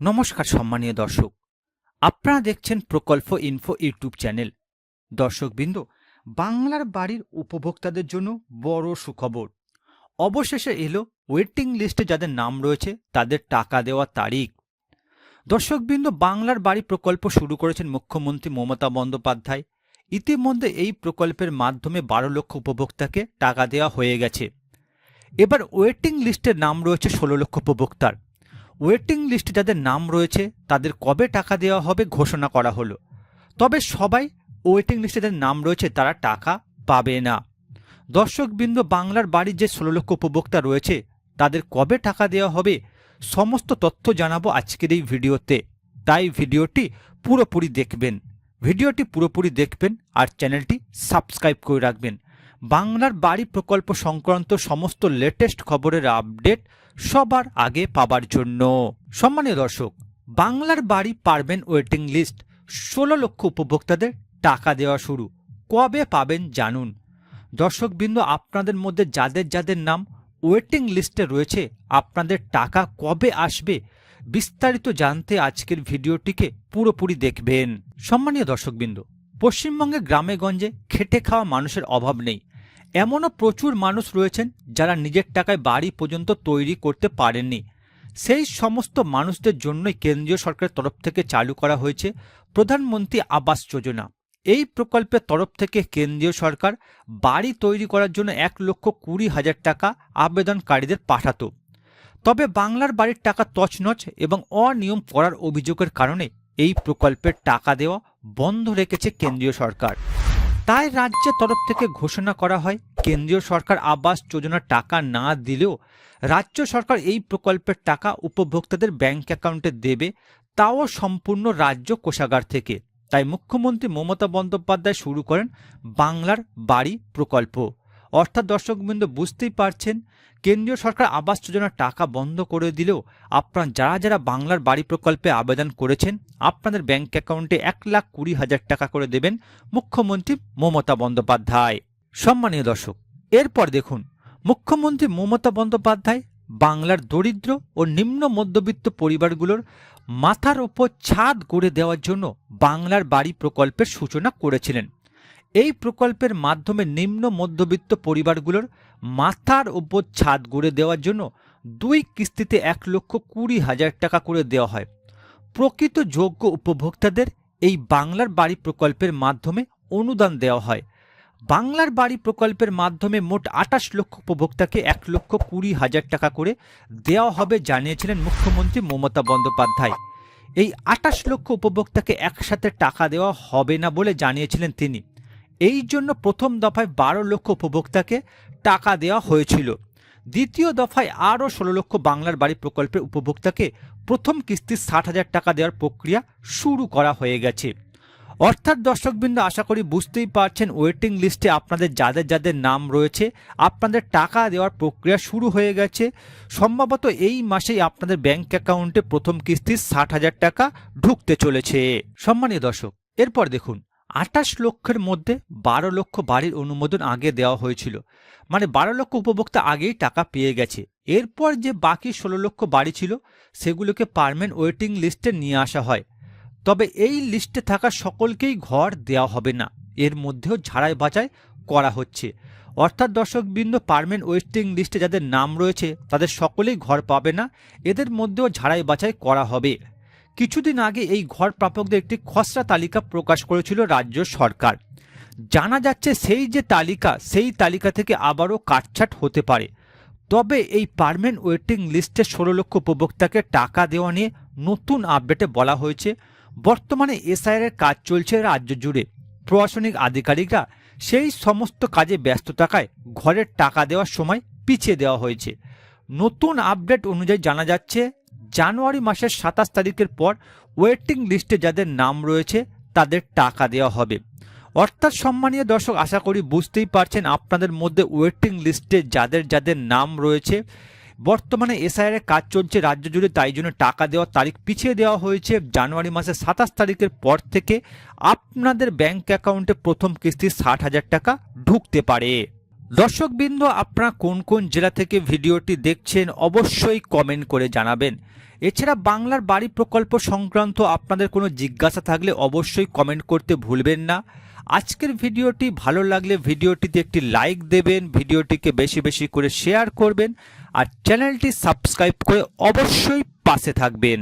নমস্কার সম্মানীয় দর্শক। আপনারা দেখছেন প্রকল্প ইনফো ইউটিউব চ্যানেল। দর্শকবৃন্দ, বাংলার বাড়ির উপভোক্তাদের জন্য বড় সুখবর। অবশেষে এলো ওয়েটিং লিস্টে যাদের নাম রয়েছে, তাদের টাকা দেওয়া তারিখ। দর্শকবৃন্দ, বাংলার বাড়ি প্রকল্প শুরু করেছেন মুখ্যমন্ত্রী মমতা বন্দ্যোপাধ্যায়। ইতিমধ্যে এই প্রকল্পের মাধ্যমে বারো লক্ষ উপভোক্তাকে টাকা দেওয়া হয়ে গেছে। এবার ওয়েটিং লিস্টের নাম রয়েছে ষোলো লক্ষ উপভোক্তার। ওয়েটিং লিস্টে যাদের নাম রয়েছে, তাদের কবে টাকা দেওয়া হবে ঘোষণা করা হলো। তবে সবাই ওয়েটিং লিস্টে যাদের নাম রয়েছে, তারা টাকা পাবে না। দর্শকবৃন্দ, বাংলার বাড়ির যে ষোলো লক্ষ উপভোক্তা রয়েছে, তাদের কবে টাকা দেওয়া হবে, সমস্ত তথ্য জানাব আজকের এই ভিডিওতে। তাই ভিডিওটি পুরোপুরি দেখবেন। ভিডিওটি পুরোপুরি দেখবেন আর চ্যানেলটি সাবস্ক্রাইব করে রাখবেন। বাংলার বাড়ি প্রকল্প সংক্রান্ত সমস্ত লেটেস্ট খবরের আপডেট সবার আগে পাবার জন্য। সম্মানীয় দর্শক, বাংলার বাড়ি পারবেন ওয়েটিং লিস্ট ষোলো লক্ষ উপভোক্তাদের টাকা দেওয়া শুরু। কবে পাবেন জানুন। দর্শকবৃন্দ, আপনাদের মধ্যে যাদের যাদের নাম ওয়েটিং লিস্টে রয়েছে, আপনাদের টাকা কবে আসবে বিস্তারিত জানতে আজকের ভিডিওটিকে পুরোপুরি দেখবেন। সম্মানীয় দর্শকবৃন্দ, পশ্চিমবঙ্গের গ্রামে গঞ্জে খেটে খাওয়া মানুষের অভাব নেই। এমনও প্রচুর মানুষ রয়েছেন যারা নিজের টাকায় বাড়ি পর্যন্ত তৈরি করতে পারেননি। সেই সমস্ত মানুষদের জন্যই কেন্দ্রীয় সরকারের তরফ থেকে চালু করা হয়েছে প্রধানমন্ত্রী আবাস যোজনা। এই প্রকল্পের তরফ থেকে কেন্দ্রীয় সরকার বাড়ি তৈরি করার জন্য এক লক্ষ কুড়ি হাজার টাকা আবেদনকারীদের পাঠাতো। তবে বাংলার বাড়ির টাকা তছনছ এবং অনিয়ম করার অভিযোগের কারণে এই প্রকল্পের টাকা দেওয়া বন্ধ রেখেছে কেন্দ্রীয় সরকার। তাই রাজ্যের তরফ থেকে ঘোষণা করা হয়, কেন্দ্রীয় সরকার আবাস যোজনার টাকা না দিলেও রাজ্য সরকার এই প্রকল্পের টাকা উপভোক্তাদের ব্যাংক অ্যাকাউন্টে দেবে, তাও সম্পূর্ণ রাজ্য কোষাগার থেকে। তাই মুখ্যমন্ত্রী মমতা বন্দ্যোপাধ্যায় শুরু করেন বাংলার বাড়ি প্রকল্প। অর্থাৎ দর্শকবৃন্দ বুঝতেই পারছেন, কেন্দ্রীয় সরকার আবাস যোজনার টাকা বন্ধ করে দিলেও আপনারা যারা যারা বাংলার বাড়ি প্রকল্পে আবেদন করেছেন, আপনাদের ব্যাংক অ্যাকাউন্টে এক লাখ কুড়ি হাজার টাকা করে দেবেন মুখ্যমন্ত্রী মমতা বন্দ্যোপাধ্যায়। সম্মানীয় দর্শক, এরপর দেখুন, মুখ্যমন্ত্রী মমতা বন্দ্যোপাধ্যায় বাংলার দরিদ্র ও নিম্ন মধ্যবিত্ত পরিবারগুলোর মাথার ওপর ছাদ গড়ে দেওয়ার জন্য বাংলার বাড়ি প্রকল্পের সূচনা করেছিলেন। এই প্রকল্পের মাধ্যমে নিম্ন মধ্যবিত্ত পরিবারগুলোর মাথার ওপর ছাদ গড়ে দেওয়ার জন্য দুই কিস্তিতে এক লক্ষ কুড়ি হাজার টাকা করে দেওয়া হয়। প্রকৃত যোগ্য উপভোক্তাদের এই বাংলার বাড়ি প্রকল্পের মাধ্যমে অনুদান দেওয়া হয়। বাংলার বাড়ি প্রকল্পের মাধ্যমে মোট আটাশ লক্ষ উপভোক্তাকে এক লক্ষ কুড়ি হাজার টাকা করে দেওয়া হবে জানিয়েছিলেন মুখ্যমন্ত্রী মমতা বন্দ্যোপাধ্যায়। এই আটাশ লক্ষ উপভোক্তাকে একসাথে টাকা দেওয়া হবে না বলে জানিয়েছিলেন তিনি। এই জন্য প্রথম দফায় বারো লক্ষ উপভোক্তাকে টাকা দেওয়া হয়েছিল। দ্বিতীয় দফায় আরও ষোলো লক্ষ বাংলার বাড়ি প্রকল্পের উপভোক্তাকে প্রথম কিস্তির ষাট হাজার টাকা দেওয়ার প্রক্রিয়া শুরু করা হয়ে গেছে। অর্থাৎ দর্শকবৃন্দ, আশা করি বুঝতেই পারছেন ওয়েটিং লিস্টে আপনাদের যাদের যাদের নাম রয়েছে, আপনাদের টাকা দেওয়ার প্রক্রিয়া শুরু হয়ে গেছে। সম্ভবত এই মাসেই আপনাদের ব্যাংক অ্যাকাউন্টে প্রথম কিস্তির ষাট হাজার টাকা ঢুকতে চলেছে। সম্মানীয় দর্শক, এরপর দেখুন আটাশ লক্ষের মধ্যে বারো লক্ষ বাড়ির অনুমোদন আগে দেওয়া হয়েছিল। মানে বারো লক্ষ উপভোক্তা আগেই টাকা পেয়ে গেছে। এরপর যে বাকি ষোলো লক্ষ বাড়ি ছিল, সেগুলোকে পারমেন্ট ওয়েটিং লিস্টে নিয়ে আসা হয়। তবে এই লিস্টে থাকা সকলকেই ঘর দেওয়া হবে না। এর মধ্যেও ঝাড়াই বাছাই করা হচ্ছে। অর্থাৎ দর্শকবৃন্দ পারমেন্ট ওয়েস্টিং লিস্টে যাদের নাম রয়েছে, তাদের সকলেই ঘর পাবে না। এদের মধ্যেও ঝাড়াই বাছাই করা হবে। কিছুদিন আগে এই ঘর প্রাপকদের একটি খসড়া তালিকা প্রকাশ করেছিল রাজ্য সরকার। জানা যাচ্ছে সেই যে তালিকা, সেই তালিকা থেকে আবারও কাটছাট হতে পারে। তবে এই পারমেন্ট ওয়েটিং লিস্টে ষোলো লক্ষ উপভোক্তাকে টাকা দেওয়া নিয়ে নতুন আপডেটে বলা হয়েছে। বর্তমানে এসআইআর এর কাজ চলছে রাজ্য জুড়ে। প্রশাসনিক আধিকারিকরা সেই সমস্ত কাজে ব্যস্ত থাকায় ঘরের টাকা দেওয়ার সময় পিছিয়ে দেওয়া হয়েছে। নতুন আপডেট অনুযায়ী জানা যাচ্ছে জানুয়ারি মাসের সাতাশ তারিখের পর ওয়েটিং লিস্টে যাদের নাম রয়েছে, তাদের টাকা দেওয়া হবে। অর্থাৎ সম্মানীয় দর্শক, আশা করি বুঝতেই পারছেন আপনাদের মধ্যে ওয়েটিং লিস্টে যাদের যাদের নাম রয়েছে, বর্তমানে এসআইআর কাজ চলছে রাজ্য জুড়ে, তাই জন্য টাকা দেওয়ার তারিখ পিছিয়ে দেওয়া হয়েছে জানুয়ারি মাসের সাতাশ তারিখের পর থেকে আপনাদের ব্যাংক অ্যাকাউন্টে প্রথম কিস্তি ষাট হাজার টাকা ঢুকতে পারে। দর্শকবৃন্দ, আপনারা কোন কোন জেলা থেকে ভিডিওটি দেখছেন, অবশ্যই কমেন্ট করে জানাবেন। এছাড়া বাংলার বাড়ি প্রকল্প সংক্রান্ত আপনাদের কোনো জিজ্ঞাসা থাকলে অবশ্যই কমেন্ট করতে ভুলবেন না। আজকের ভিডিওটি ভালো লাগলে ভিডিওটিতে একটি লাইক দেবেন, ভিডিওটিকে বেশি বেশি করে শেয়ার করবেন, আর চ্যানেলটি সাবস্ক্রাইব করে অবশ্যই পাশে থাকবেন।